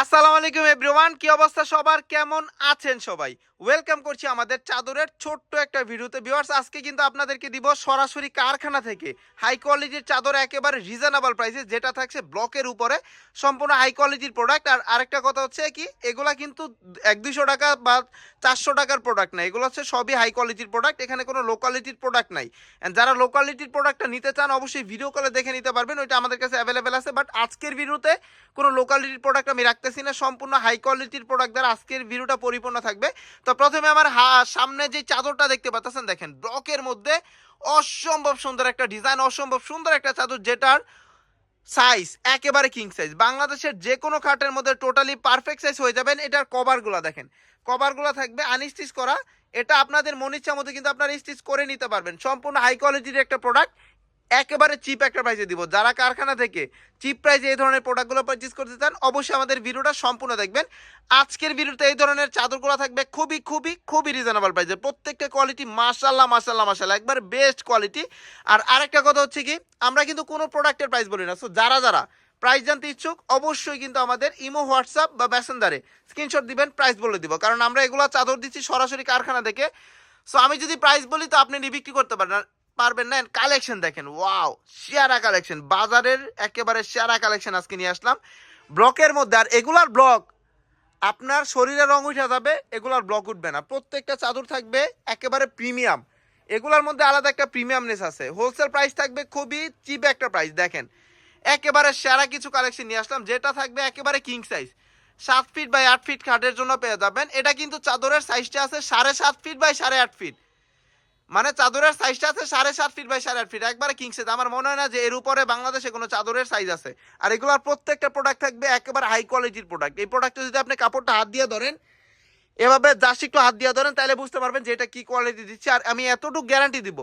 আসসালামু আলাইকুম এভরিওয়ান কি অবস্থা সবার? কেমন আছেন সবাই? ওয়েলকাম করছি আমাদের চাদরের ছোট্ট একটা ভিডিওতে। ভিউয়ার্স আজকে কিন্তু আপনাদেরকে দিব সরাসরি কারখানা থেকে হাই কোয়ালিটির চাদর, একেবারে রিজনেবল প্রাইসে যেটা থাকছে ব্লকের উপরে। সম্পূর্ণ হাই কোয়ালিটির প্রোডাক্ট আর আরেকটা কথা হচ্ছে কি, এগুলা কিন্তু এক দুইশো টাকা বা চারশো টাকার প্রোডাক্ট না। এগুলো হচ্ছে সবই হাই কোয়ালিটির প্রোডাক্ট এখানে কোনো লো কোয়ালিটির প্রোডাক্ট নাই। And যারা লো কোয়ালিটির প্রোডাক্টটা নিতে চান, অবশ্যই ভিডিও কলে দেখে নিতে পারবেন। ওইটা আমাদের কাছে অ্যাভেলেবেল আছে। বাট আজকের ভিডিওতে কোনো লো কোয়ালিটির প্রোডাক্ট আমি রাখতেছি না সম্পূর্ণ হাই কোয়ালিটির প্রোডাক্ট দ্বারা আজকের ভিডিওটা পরিপূর্ণ থাকবে। তো প্রথমে আমার সামনে যে চাদরটা দেখতে পাচ্ছেন, দেখেন ব্লকের মধ্যে অসম্ভব সুন্দর একটা ডিজাইন অসম্ভব সুন্দর একটা চাদর যেটার সাইজ একেবারে কিং সাইজ বাংলাদেশের যে কোনো খাটের মধ্যে টোটালি পারফেক্ট সাইজ হয়ে যাবেন। এটার কভারগুলো দেখেন। কভারগুলো থাকবে আনস্টিচ করা। এটা আপনাদের মন ইচ্ছা মতো কিন্তু আপনারা স্টিচ করে নিতে পারবেন। সম্পূর্ণ হাই কোয়ালিটির একটা প্রোডাক্ট একেবারে চিপ একটা প্রাইসে দিব। যারা কারখানা থেকে চিপ প্রাইসে এই ধরনের প্রোডাক্টগুলো পারচেজ করতে চান, অবশ্যই আমাদের ভিডিওটা সম্পূর্ণ দেখবেন। আজকের ভিডিওতে এই ধরনের চাদরগুলো থাকবে খুবই খুবই খুবই রিজনেবল প্রাইসে প্রত্যেকটা কোয়ালিটি মাশাল্লাহ মাশাল্লাহ মাশাল্লাহ একবার বেস্ট কোয়ালিটি আর আরেকটা কথা হচ্ছে কি, আমরা কিন্তু কোনো প্রোডাক্টের প্রাইস বলি না। সো যারা যারা প্রাইস জানতে ইচ্ছুক, অবশ্যই কিন্তু আমাদের ইমো, হোয়াটসঅ্যাপ বা মেসেঞ্জারে স্ক্রিনশট দিবেন প্রাইস বলে দিব। কারণ আমরা এগুলো চাদর দিচ্ছি সরাসরি কারখানা থেকে। সো আমি যদি প্রাইস বলি, তো আপনি নি বিক্রি করতে পারেন। পারবেন না। কালেকশন দেখেন ওয়াও সেরা কালেকশন বাজারের একেবারে সেরা কালেকশন আজকে নিয়ে আসলাম। ব্লকের মধ্যে, আর এগুলার ব্লক আপনার শরীরে রং উঠে যাবে, এগুলার ব্লক উঠবে না। প্রত্যেকটা চাদর থাকবে একেবারে প্রিমিয়াম এগুলার মধ্যে আলাদা একটা প্রিমিয়ামনেস আছে। হোলসেল প্রাইস থাকবে খুবই চিপ একটা প্রাইস দেখেন। একেবারে সেরা কিছু কালেকশন নিয়ে আসলাম, যেটা থাকবে একেবারে কিং সাইজ সাত ফিট বাই আট ফিট খাটের জন্য পেয়ে যাবেন। এটা কিন্তু চাদরের সাইজটা আছে সাড়ে সাত ফিট বাই সাড়ে আট ফিট মানে চাদরের সাইজটা আছে সাড়ে সাত ফিট বাই সাড়ে আট ফিট একবারে কিং সাইজ আমার মনে হয় না যে এর উপরে বাংলাদেশে কোনো চাদরের সাইজ আছে। আর এগুলোর প্রত্যেকটা প্রোডাক্ট থাকবে একেবারে হাই কোয়ালিটির প্রোডাক্ট এই প্রোডাক্টে যদি আপনি কাপড়টা হাত দিয়ে ধরেন, এভাবে জাস্ট একটু হাত দিয়ে ধরেন, তাহলে বুঝতে পারবেন যে এটা কি কোয়ালিটি দিচ্ছে। আর আমি এতটুকু গ্যারান্টি দিব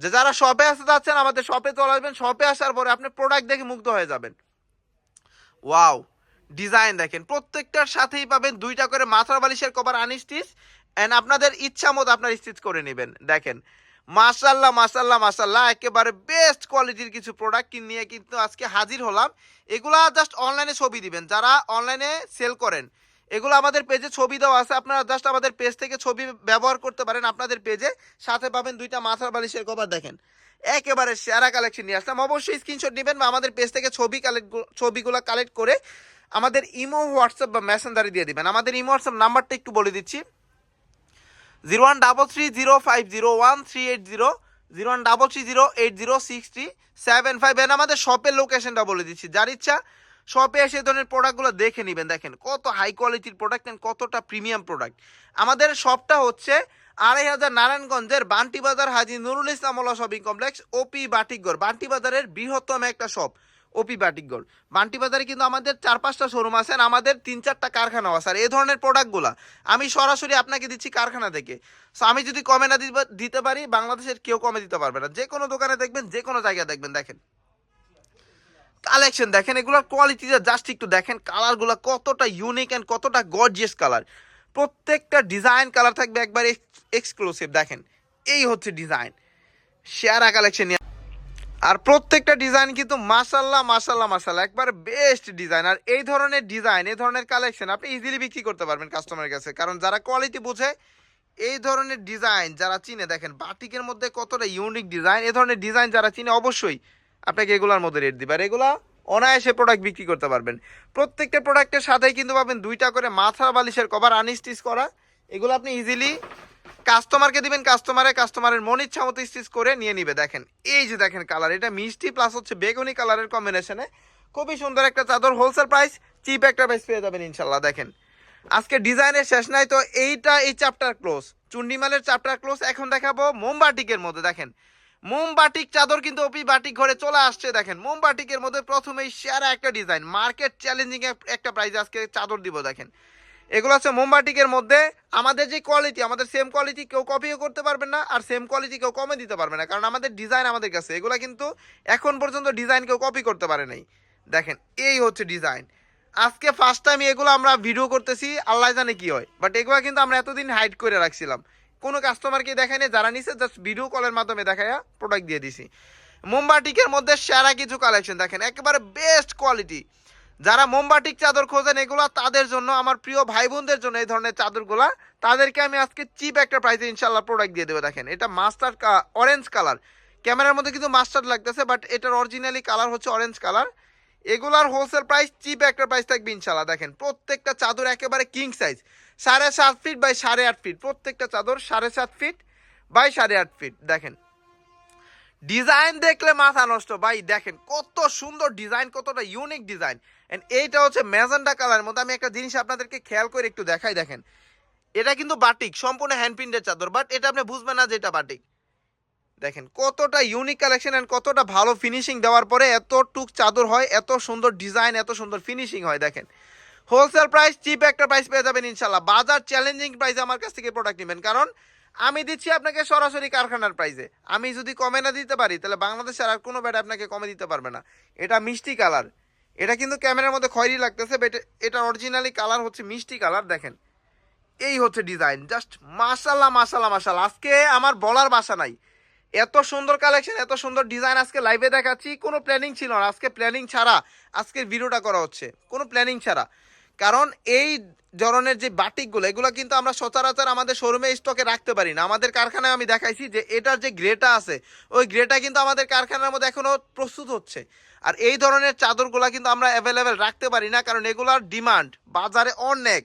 যে যারা শপে আসতে যাচ্ছেন, আমাদের শপে চলে আসবেন। শপে আসার পরে আপনি প্রোডাক্ট দেখে মুগ্ধ হয়ে যাবেন। ওয়াও ডিজাইন দেখেন, প্রত্যেকটার সাথেই পাবেন দুইটা করে মাথার বালিশের কভার আনস্টিচ অ্যান্ড আপনাদের ইচ্ছা মতো আপনার স্টিচ করে নেবেন। দেখেন মাসাল্লাহ মাসাল্লাহ মাসাল্লাহ একেবারে বেস্ট কোয়ালিটির কিছু প্রোডাক্ট নিয়ে কিন্তু আজকে হাজির হলাম। এগুলা জাস্ট অনলাইনে ছবি দিবেন। যারা অনলাইনে সেল করেন, এগুলো আমাদের পেজে ছবি দেওয়া আছে। আপনারা জাস্ট আমাদের পেজ থেকে ছবি ব্যবহার করতে পারেন। আপনাদের পেজে সাথে পাবেন দুইটা মাথার বালিশের কভার, দেখেন। একেবারে সেরা কালেকশন নিয়ে আসলাম। অবশ্যই স্ক্রিনশট নেবেন বা আমাদের পেজ থেকে ছবি কালেক্ট ছবিগুলো কালেক্ট করে আমাদের ইমো, হোয়াটসঅ্যাপ বা মেসেঞ্জারে দিয়ে দিবেন। আমাদের ইমো, হোয়াটসঅ্যাপ নাম্বারটা একটু বলে দিচ্ছি। Zero one double three zero five zero one three eight zero zero one double three zero eight zero six three seven five N আমাদের শপের লোকেশনটা বলে দিচ্ছি। যার ইচ্ছা শপে এসে ধরনের প্রোডাক্টগুলো দেখে নেবেন। দেখেন কত হাই কোয়ালিটির প্রোডাক্ট কতটা প্রিমিয়াম প্রোডাক্ট আমাদের শপটা হচ্ছে আড়াই হাজার নারায়ণগঞ্জের বান্টি বাজার হাজি নুরুল ইসলাম শপিং কমপ্লেক্স, ওপি বাটিকগড়। বান্টি বাজারের বৃহত্তম একটা শপ, ওপি বাটিকগড়। বান্টি বাজারে কিন্তু আমাদের চার পাঁচটা শোরুম আছে আমাদের তিন চারটা কারখানাও আছে। আর এই ধরনের প্রোডাক্টগুলো আমি সরাসরি আপনাকে দিচ্ছি কারখানা থেকে। সো আমি যদি কমে না দিতে পারি, বাংলাদেশের কেউ কমে দিতে পারবে না। যে কোনো দোকানে দেখবেন, যে কোনো জায়গায় দেখবেন, দেখেন। কালেকশন দেখেন, এগুলোর কোয়ালিটিটা জাস্ট একটু দেখেন। কালারগুলো কতটা ইউনিক অ্যান্ড কতটা গর্জিয়াস কালার প্রত্যেকটা ডিজাইন কালার থাকবে একবার এক্সক্লুসিভ দেখেন। এই হচ্ছে ডিজাইন সেরা কালেকশন আর প্রত্যেকটা ডিজাইন কিন্তু মাসাল্লাহ মাসাল্লাহ মাসাল্লাহ একবার বেস্ট ডিজাইন আর এই ধরনের ডিজাইন এই ধরনের কালেকশন আপনি ইজিলি বিক্রি করতে পারবেন কাস্টমারের কাছে। কারণ যারা কোয়ালিটি বুঝে, এই ধরনের ডিজাইন যারা চিনে, দেখেন, বাটিকের মধ্যে কতটা ইউনিক ডিজাইন এই ধরনের ডিজাইন যারা চিনে, অবশ্যই আপনাকে এগুলোর মধ্যে রেট দিবে। আর এগুলা অনায়াসে প্রোডাক্ট বিক্রি করতে পারবেন। প্রত্যেকটা প্রোডাক্টের সাথেই কিন্তু পাবেন দুইটা করে মাথা বালিশের কভার আনস্টিচ করা। এগুলো আপনি ইজিলি কাস্টমারকে দিবেন কাস্টমারে কাস্টমারের মন ইচ্ছা মতো স্টিচ করে নিয়ে নিবে। দেখেন, এই যে দেখেন কালার এটা মিষ্টি প্লাস হচ্ছে বেগুনি কালারের কম্বিনেশনে খুবই সুন্দর একটা চাদর হোলসেল প্রাইস চিপ একটা প্রাইস পেয়ে যাবেন ইনশাল্লাহ দেখেন। আজকে ডিজাইনের শেষ নাই, তো এইটা এই চ্যাপ্টার ক্লোজ চুন্ডিমালের চ্যাপ্টার ক্লোজ এখন দেখাবো মোমবাটিকের মধ্যে, দেখেন। মোমবাটিক চাদর কিন্তু ওপি বাটিক ঘরে চলে আসছে, দেখেন। মোমবাটিকের মধ্যে প্রথমেই সেরা একটা ডিজাইন, মার্কেট চ্যালেঞ্জিং একটা প্রাইস আজকে চাদর দিব, দেখেন। এগুলো হচ্ছে মোমবাটিকের মধ্যে আমাদের যে কোয়ালিটি আমাদের সেম কোয়ালিটি কেউ কপিও করতে পারবে না, আর সেম কোয়ালিটি কেউ কমে দিতে পারবে না, কারণ আমাদের ডিজাইন আমাদের কাছে। এগুলো কিন্তু এখন পর্যন্ত ডিজাইন কেউ কপি করতে পারে নাই। দেখেন, এই হচ্ছে ডিজাইন আজকে ফার্স্ট টাইম এগুলো আমরা ভিডিও করতেছি, আল্লাহ জানে কি হয়। বাট এগুলো কিন্তু আমরা এতদিন হাইড করে রাখছিলাম। কোনো কাস্টমারকে দেখায়নি, যারা নিছে জাস্ট ভিডিও কলের মাধ্যমে দেখায়া প্রোডাক্ট দিয়ে দিছি। মোমবাটিকের মধ্যে সেরা কিছু কালেকশন দেখেন, একেবারে বেস্ট কোয়ালিটি যারা মোমবাটিক চাদর খোঁজেন, এগুলা তাদের জন্য, আমার প্রিয় ভাই বোনদের জন্য এই ধরনের চাদরগুলা, তাদেরকে আমি আজকে চিপ একটা প্রাইসে ইনশাল্লাহ প্রোডাক্ট দিয়ে দেবো দেখেন। এটা মাস্টার অরেঞ্জ কালার ক্যামেরার মধ্যে কিন্তু মাস্টার লাগতেছে বাট এটার অরিজিনালি কালার হচ্ছে অরেঞ্জ কালার এগুলার হোলসেল প্রাইস চিপ একটা প্রাইস থাকবে ইনশাল্লাহ দেখেন। প্রত্যেকটা চাদর একেবারে কিং সাইজ সাড়ে সাত ফিট বাই সাড়ে আট ফিট প্রত্যেকটা চাদর সাড়ে সাত ফিট বাই সাড়ে আট ফিট দেখেন। ডিজাইন দেখলে মাথা নষ্ট। ভাই, দেখেন, কত সুন্দর ডিজাইন কতটা ইউনিক ডিজাইন এন্ড এইটা হচ্ছে ম্যাজেন্ডা কালারের মধ্যে। আমি একটা জিনিস আপনাদেরকে খেয়াল করে একটু দেখাই, দেখেন। এটা কিন্তু বাটিক, সম্পূর্ণ হ্যান্ড প্রিন্টের চাদর। বাট এটা আপনি বুঝবেন না যে এটা বাটিক। দেখেন, কতটা ইউনিক কালেকশন এন্ড কতটা ভালো ফিনিশিং দেওয়ার পরে এত টুক চাদর হয়, এত সুন্দর ডিজাইন এত সুন্দর ফিনিশিং হয়, দেখেন। হোলসেল প্রাইস চিপ একটা প্রাইস পেয়ে যাবেন ইনশাল্লাহ বাজার চ্যালেঞ্জিং প্রাইসে আমার কাছ থেকে প্রোডাক্ট নেবেন। কারণ আমি দিচ্ছি আপনাকে সরাসরি কারখানার প্রাইসে আমি যদি কমে না দিতে পারি, তাহলে বাংলাদেশের আর কোনো ব্যাট আপনাকে কমে দিতে পারবে না। এটা মিষ্টি কালার এটা কিন্তু ক্যামেরার মধ্যে খয়েরি লাগতেছে বাট এটা অরিজিনালি কালার হচ্ছে মিষ্টি কালার দেখেন। এই হচ্ছে ডিজাইন জাস্ট মাশাল্লাহ মাশাল্লাহ মাশাল্লাহ আজকে আমার বলার বাসা নাই। এত সুন্দর কালেকশন এত সুন্দর ডিজাইন আজকে লাইভে দেখাচ্ছি। কোনো প্ল্যানিং ছিল না। আজকে প্ল্যানিং ছাড়া আজকের ভিডিওটা করা হচ্ছে। কোনো প্ল্যানিং ছাড়া। কারণ এই ধরনের যে বাটিকগুলো, এগুলো কিন্তু আমরা সচরাচর আমাদের শোরুমে স্টকে রাখতে পারি না। আমাদের কারখানায় আমি দেখাইছি যে এটার যে গ্রেটা আছে, ওই গ্রেটা কিন্তু আমাদের কারখানার মধ্যে এখনও প্রস্তুত হচ্ছে। আর এই ধরনের চাদরগুলো কিন্তু আমরা অ্যাভেলেবেল রাখতে পারি না, কারণ এগুলার ডিমান্ড বাজারে অনেক।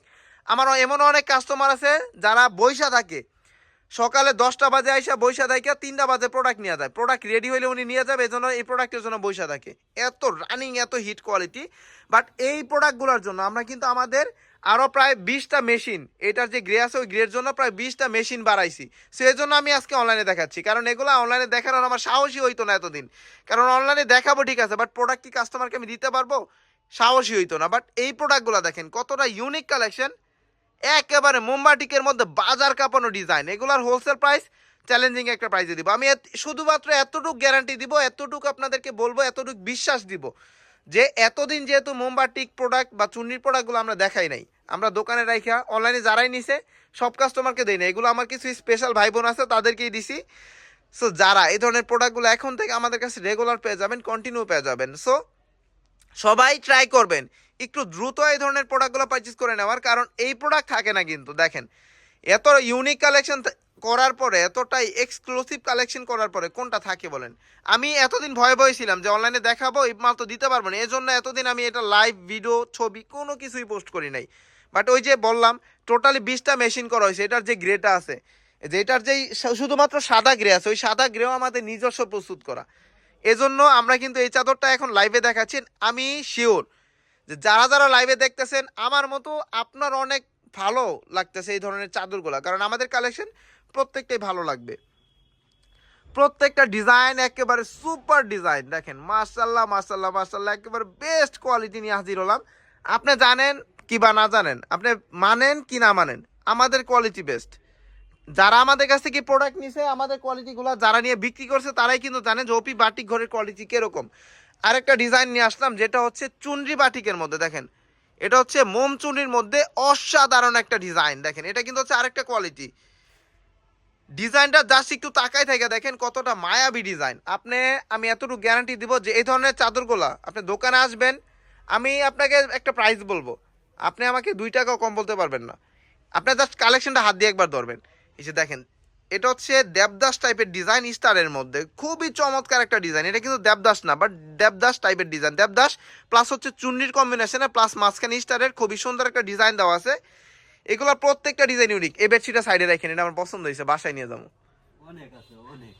আমার এমন অনেক কাস্টমার আছে যারা বৈশা থাকে। সকালে দশটা বাজে আইসা বৈশা থাকে তিনটা বাজে প্রোডাক্ট নিয়ে যায়। প্রোডাক্ট রেডি হলে উনি নিয়ে যাবে এই জন্য এই প্রোডাক্টের জন্য বৈশা থাকে এত রানিং এত হিট কোয়ালিটি বাট এই প্রোডাক্টগুলোর জন্য আমরা কিন্তু আমাদের আরও প্রায় বিশটা মেশিন এটার যে গ্রে আছে, ওই গ্রের জন্য প্রায় বিশটা মেশিন বাড়াইছি। সেই জন্য আমি আজকে অনলাইনে দেখাচ্ছি। কারণ এগুলো অনলাইনে দেখানোর আমার সাহসী হইতো না এতদিন। কারণ অনলাইনে দেখাবো ঠিক আছে বাট প্রোডাক্ট কি কাস্টমারকে আমি দিতে পারব? সাহসী হইতো না। বাট এই প্রোডাক্টগুলো দেখেন, কতটা ইউনিক কালেকশন একেবারে মোমবাটিকের মধ্যে বাজার কাঁপানো ডিজাইন। এগুলার হোলসেল প্রাইস চ্যালেঞ্জিং একটা প্রাইসে দিব। আমি শুধুমাত্র এতটুকু গ্যারান্টি দিব, এতটুকু আপনাদেরকে বলব, এতটুকু বিশ্বাস দিব যে এতদিন যেহেতু মোমবাটিক প্রোডাক্ট বা চুন্নির প্রোডাক্টগুলো আমরা দেখাই নাই, আমরা দোকানে রাইখা অনলাইনে যারাই নিছে, সব কাস্টমারকে দেই না এগুলো আমার কিছু স্পেশাল ভাই বোন আছে, তাদেরকেই দিছি। সো যারা এই ধরনের প্রোডাক্টগুলো এখন থেকে আমাদের কাছে রেগুলার পেয়ে যাবেন কন্টিনিউ পেয়ে যাবেন। সো সবাই ট্রাই করবেন। একটু দ্রুত এই ধরনের প্রোডাক্টগুলো পারচেস করে নেওয়ার কারণ এই প্রোডাক্ট থাকে না কিন্তু, দেখেন। এত ইউনিক কালেকশন করার পরে, এতটাই এক্সক্লুসিভ কালেকশন করার পরে কোনটা থাকে বলেন? আমি এতদিন ভয়ে ভয়ে ছিলাম যে অনলাইনে দেখাবো, এই মাল তো দিতে পারব না। এই জন্য এতদিন আমি এটা লাইভ ভিডিও ছবি, কোনো কিছুই পোস্ট করি নাই। বাট ওই যে বললাম টোটালি বিশটা মেশিন করা হয়েছে, এটার যে গ্রেটা আছে, যে এটার যেই শুধুমাত্র সাদা গ্রে আছে, ওই সাদা গ্রেও আমাদের নিজস্ব প্রস্তুত করা। এজন্য আমরা কিন্তু এই চাদরটা এখন লাইভে দেখাচ্ছি। আমি শিওর যে যারা যারা লাইভে দেখতেছেন, আমার মতো আপনার অনেক ভালো লাগতেছে এই ধরনের চাদরগুলো, কারণ আমাদের কালেকশন প্রত্যেকটাই ভালো লাগবে। প্রত্যেকটা ডিজাইন একেবারে সুপার ডিজাইন দেখেন মার্শাল্লাহ মার্শাল্লাহ মার্শাল্লাহ একেবারে বেস্ট কোয়ালিটি নিয়ে হাজির হলাম। আপনি জানেন কি বা না জানেন? আপনি মানেন কি না মানেন? আমাদের কোয়ালিটি বেস্ট যারা আমাদের কাছ থেকে প্রোডাক্ট নিছে, আমাদের কোয়ালিটিগুলো যারা নিয়ে বিক্রি করছে, তারাই কিন্তু জানে যে ওপি বাটিক ঘরের কোয়ালিটি কীরকম। আরেকটা ডিজাইন নিয়ে আসলাম, যেটা হচ্ছে চুনরি বাটিকের মধ্যে, দেখেন। এটা হচ্ছে মোম চুনরির মধ্যে অসাধারণ একটা ডিজাইন দেখেন। এটা কিন্তু হচ্ছে আরেকটা কোয়ালিটি ডিজাইনটা জাস্ট একটু তাকাই থেকে দেখেন কতটা মায়াবী ডিজাইন আপনি, আমি এতটুকু গ্যারান্টি দিব যে এই ধরনের চাদরগুলা আপনি দোকানে আসবেন, আমি আপনাকে একটা প্রাইস বলব। আপনি আমাকে দুই টাকাও কম বলতে পারবেন না। আপনার জাস্ট কালেকশনটা হাত দিয়ে একবার ধরবেন। এই যে দেখেন এটা হচ্ছে দেবদাস টাইপের ডিজাইন স্টারের মধ্যে। খুবই চমৎকার একটা ডিজাইন এটা কিন্তু দেবদাস না বাট দেবদাস টাইপের ডিজাইন দেবদাস প্লাস হচ্ছে চুন্নির কম্বিনেশনে প্লাস মাঝখানে স্টারের খুবই সুন্দর একটা ডিজাইন দেওয়া আছে। এগুলো প্রত্যেকটা ডিজাইন ইউনিক এই বেডশিটটা সাইডে রাখেন এটা আমার পছন্দ হয়েছে বাসায় নিয়ে যাব। অনেক আছে অনেক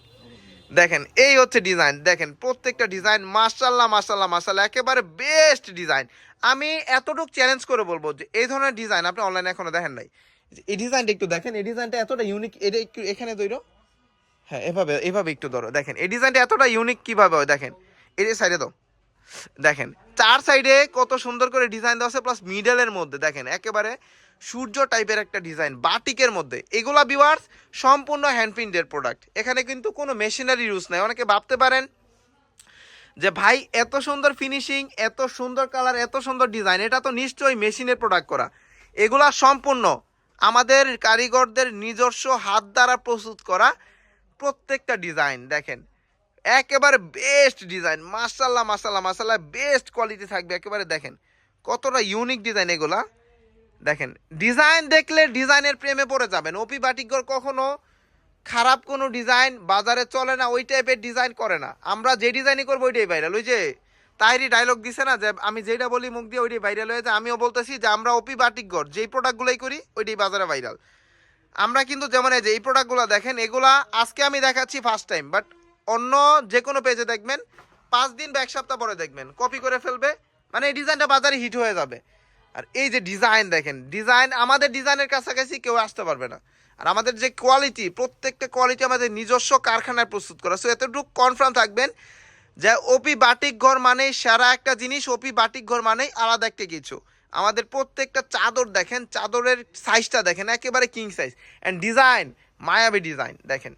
দেখেন এই হচ্ছে ডিজাইন দেখেন প্রত্যেকটা ডিজাইন মার্শাল্লাহ মার্শাল্লাহ মার্শাল্লাহ একেবারে বেস্ট ডিজাইন আমি এতটুকু চ্যালেঞ্জ করে বলব যে এই ধরনের ডিজাইন আপনি অনলাইনে এখনও দেখেন নাই। এই ডিজাইনটা একটু দেখেন, এই ডিজাইনটা এতটা ইউনিক এটা একটু এখানে ধরো। হ্যাঁ এভাবে এভাবে একটু ধরো, দেখেন। এই ডিজাইনটা এতটা ইউনিক কীভাবে হয়, দেখেন। এই সাইডে তো দেখেন, চার সাইডে কত সুন্দর করে ডিজাইন দেওয়া আছে প্লাস মিডলের মধ্যে, দেখেন। একেবারে সূর্য টাইপের একটা ডিজাইন বাটিকের মধ্যে। এগুলা বিওয়ার্স সম্পূর্ণ হ্যান্ড প্রিন্টের প্রোডাক্ট এখানে কিন্তু কোনো মেশিনারি ইউজ নাই। অনেকে ভাবতে পারেন যে, ভাই, এত সুন্দর ফিনিশিং এত সুন্দর কালার এত সুন্দর ডিজাইন এটা তো নিশ্চয়ই মেশিনের প্রোডাক্ট করা। এগুলা সম্পূর্ণ আমাদের কারিগরদের নিজস্ব হাত দ্বারা প্রস্তুত করা প্রত্যেকটা ডিজাইন দেখেন। একেবারে বেস্ট ডিজাইন মাসাল্লাহ মাসাল্লাহ মাসাল্লাহ বেস্ট কোয়ালিটি থাকবে একেবারে, দেখেন। কতটা ইউনিক ডিজাইন এগুলা। দেখেন ডিজাইন দেখলে ডিজাইনের প্রেমে পড়ে যাবেন। ওপি বাটিকর কখনো খারাপ কোনো ডিজাইন বাজারে চলে না, ওই টাইপের ডিজাইন করে না। আমরা যে ডিজাইনই করব, ওইটাই ভাইরাল ওই যে তাইরি ডায়লগ দিছে না যে আমি যেটা বলি মুখ দিয়ে ওইটাই ভাইরাল হয়ে যায়। আমিও বলতেছি যে আমরা ওপি বাটিকর যেই প্রোডাক্টগুলোই করি, ওইটাই বাজারে ভাইরাল আমরা কিন্তু যেমন এই যে এই প্রোডাক্টগুলো দেখেন, এগুলা আজকে আমি দেখাচ্ছি ফার্স্ট টাইম বাট অন্য যে কোনো পেজে দেখবেন, পাঁচ দিন বা এক সপ্তাহ পরে দেখবেন কপি করে ফেলবে মানে এই ডিজাইনটা বাজারে হিট হয়ে যাবে। আর এই যে ডিজাইন দেখেন ডিজাইন আমাদের ডিজাইনের কাছাকাছি কেউ আসতে পারবে না। আর আমাদের যে কোয়ালিটি প্রত্যেকটা কোয়ালিটি আমাদের নিজস্ব কারখানায় প্রস্তুত করা। সো এতটুকু কনফার্ম থাকবেন যে ওপি বাটিক ঘর মানেই সেরা একটা জিনিস, ওপি বাটিক ঘর মানেই আলাদা একটা কিছু। আমাদের প্রত্যেকটা চাদর দেখেন, চাদরের সাইজটা দেখেন, একেবারে কিং সাইজ অ্যান্ড ডিজাইন মায়াবী ডিজাইন দেখেন।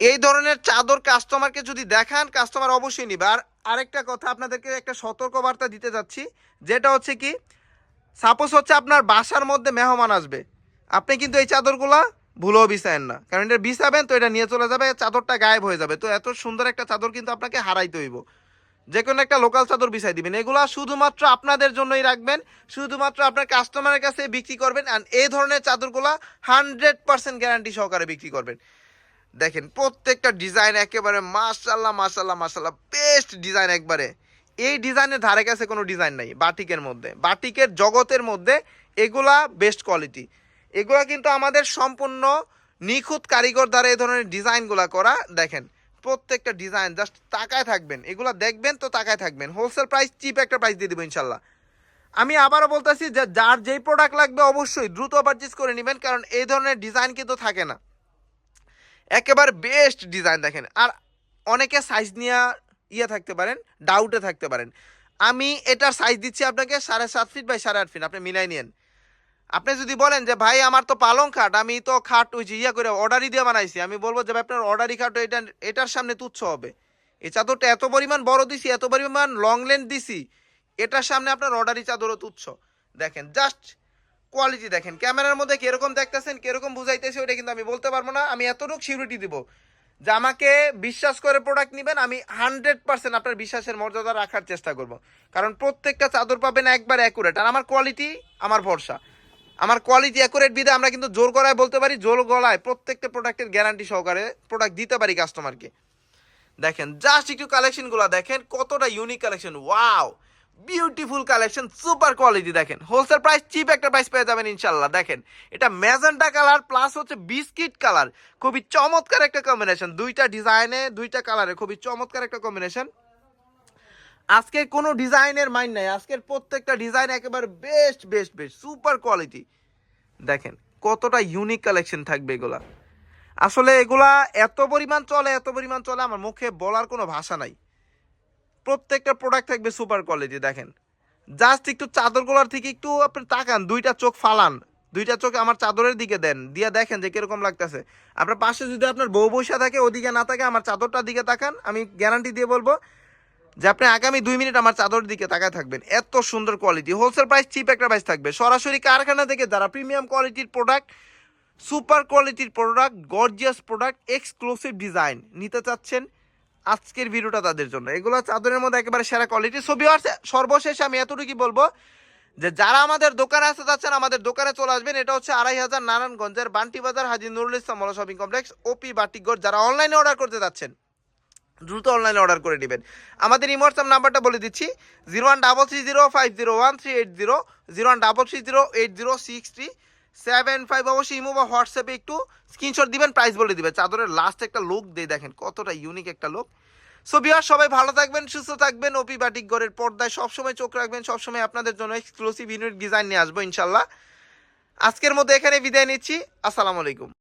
এই ধরনের চাদর কাস্টমারকে যদি দেখান কাস্টমার অবশ্যই নিবে। আর আরেকটা কথা আপনাদেরকে একটা সতর্কবার্তা দিতে যাচ্ছি, যেটা হচ্ছে কি সাপোজ হচ্ছে আপনার বাসার মধ্যে মেহমান আসবে। আপনি কিন্তু এই চাদরগুলা ভুলেও বিছায়েন না। কারণ এটা বিছাবেন তো, এটা নিয়ে চলে যাবে, চাদরটা গায়েব হয়ে যাবে। তো এত সুন্দর একটা চাদর কিন্তু আপনাকে হারাইতে হইব। যে কোনো একটা লোকাল চাদর বিছাই দিবেন। এগুলা শুধুমাত্র আপনাদের জন্যই রাখবেন, শুধুমাত্র আপনার কাস্টমারের কাছে বিক্রি করবেন আর এই ধরনের চাদরগুলা হান্ড্রেড পার্সেন্ট গ্যারান্টি সহকারে বিক্রি করবেন। দেখেন, প্রত্যেকটা ডিজাইন একেবারে মাশাল্লাহ মাশাল্লাহ মাশাল্লাহ বেস্ট ডিজাইন একবারে। এই ডিজাইনের ধারে কাছে কোনো ডিজাইন নাই, বাটিকের মধ্যে। বাটিকের জগতের মধ্যে এগুলা বেস্ট কোয়ালিটি এগুলা কিন্তু আমাদের সম্পূর্ণ নিখুঁত কারিগর দ্বারা এই ধরনের ডিজাইনগুলা করা, দেখেন, প্রত্যেকটা ডিজাইন জাস্ট তাকায় থাকবেন, এগুলা দেখবেন তো তাকায় থাকবেন হোলসেল প্রাইস চিপ একটা প্রাইস দিয়ে দেবো ইনশাল্লাহ। আমি আবারও বলতেছি যে যার যেই প্রোডাক্ট লাগবে অবশ্যই দ্রুত পারচেস করে নেবেন, কারণ এই ধরনের ডিজাইন কিন্তু থাকে না। একেবারে বেস্ট ডিজাইন দেখেন, আর অনেকে সাইজ নিয়ে ইয়ে থাকতে পারেন ডাউটে থাকতে পারেন। আমি এটার সাইজ দিচ্ছি আপনাকে সাড়ে সাত ফিট বাই সাড়ে আট ফিট আপনি মিলাই নিন আপনি যদি বলেন যে, ভাই, আমার তো পালং খাট, আমি তো খাট ওই যে ইয়ে করে অর্ডারই দিয়ে বানাইছি। আমি বলব যে, ভাই, আপনার অর্ডারই খাট এটা এটার সামনে তুচ্ছ হবে। এই চাদরটা এত পরিমাণ বড় দিছি, এত পরিমাণ লং লেন্থ দিছি, এটার সামনে আপনার অর্ডারই চাদরও তুচ্ছ। দেখেন জাস্ট কোয়ালিটি দেখেন। ক্যামেরার মধ্যে কীরকম দেখতেছেন, কীরকম বুঝাইতেছে ওটা কিন্তু আমি বলতে পারব না। আমি এতটুকু সিউরিটি দিব যে, আমাকে বিশ্বাস করে প্রোডাক্ট নেবেন, আমি হান্ড্রেড পার্সেন্ট আপনার বিশ্বাসের মর্যাদা রাখার চেষ্টা করব। কারণ প্রত্যেকটা চাদর পাবেন একবার অ্যাকুরেট আর আমার কোয়ালিটি আমার ভরসা। আমার কোয়ালিটি অ্যাকুরেট বিদে আমরা কিন্তু জোর গলায় বলতে পারি, জোর গলায় প্রত্যেকটা প্রোডাক্টের গ্যারান্টি সহকারে প্রোডাক্ট দিতে পারি কাস্টমারকে দেখেন জাস্ট একটু কালেকশনগুলো দেখেন, কতটা unique collection wow beautiful collection super quality দেখেন। হোলসেল প্রাইস চিপ একটা প্রাইস পেয়ে যাবেন ইনশাল্লাহ দেখেন। এটা ম্যাজেন্টা কালার প্লাস হচ্ছে বিস্কিট কালার খুবই চমৎকার একটা কম্বিনেশন দুইটা ডিজাইনে দুইটা কালারে খুবই চমৎকার একটা কম্বিনেশন আজকের কোনো ডিজাইনের মাইন্ড নাই। আজকের প্রত্যেকটা ডিজাইন একেবারে best best best super quality দেখেন, কতটা ইউনিক কালেকশন থাকবে এগুলা। আসলে এগুলা এত পরিমাণ চলে, এত পরিমাণ চলে, আমার মুখে বলার কোনো ভাষা নাই। প্রত্যেকটা প্রোডাক্ট থাকবে সুপার কোয়ালিটি দেখেন। জাস্ট একটু চাদরগুলোর থেকে একটু আপনি তাকান, দুইটা চোখ ফালান। দুইটা চোখ আমার চাদরের দিকে দেন, দিয়ে দেখেন যে কীরকম লাগতেছে। আপনার পাশে যদি আপনার বউ বসে থাকে, ওদিকে না থাকে, আমার চাদরটার দিকে তাকান, আমি গ্যারান্টি দিয়ে বলব যে আপনি আগামী দুই মিনিট আমার চাদরের দিকে তাকায় থাকবেন। এত সুন্দর কোয়ালিটি হোলসেল প্রাইস চিপ একটা প্রাইস থাকবে। সরাসরি কারখানা থেকে যারা প্রিমিয়াম কোয়ালিটির প্রোডাক্ট সুপার কোয়ালিটির product gorgeous product exclusive design নিতে চাচ্ছেন, আজকের ভিডিওটা তাদের জন্য। এগুলো চাদরের মধ্যে একেবারে সেরা কোয়ালিটি ছবি সর্বশেষ আমি এতটুকুই বলব যে যারা আমাদের দোকানে আসতে চাচ্ছেন আমাদের দোকানে চলে আসবেন। এটা হচ্ছে আড়াই হাজার নারায়ণগঞ্জের Banti Bazar Haji Nurul Islam mall shopping complex ওপি বাটিকগড় যারা অনলাইনে অর্ডার করতে যাচ্ছেন দ্রুত অনলাইনে অর্ডার করে নেবেন। আমাদের ইমোয়াটসঅ্যাপ নাম্বারটা বলে দিচ্ছি zero one double three zero five zero one three eight zero zero one double three zero eight zero six three seven five অবশ্যই ইমো বা হোয়াটসঅ্যাপে একটু স্ক্রিনশট দিবেন প্রাইস বলে দিবেন চাদরের লাস্ট একটা লুক দিয়ে দেখেন, কতটা ইউনিক একটা লুক সো বিহার সবাই ভালো থাকবেন, সুস্থ থাকবেন। ওপি বাটিক ঘরের পর্দায় সবসময় চোখ রাখবেন, সবসময় আপনাদের জন্য এক্সক্লুসিভ ইউনিট ডিজাইন নিয়ে আসব ইনশাল্লাহ আজকের মধ্যে এখানে বিদায় নিচ্ছি। আসসালামু আলাইকুম।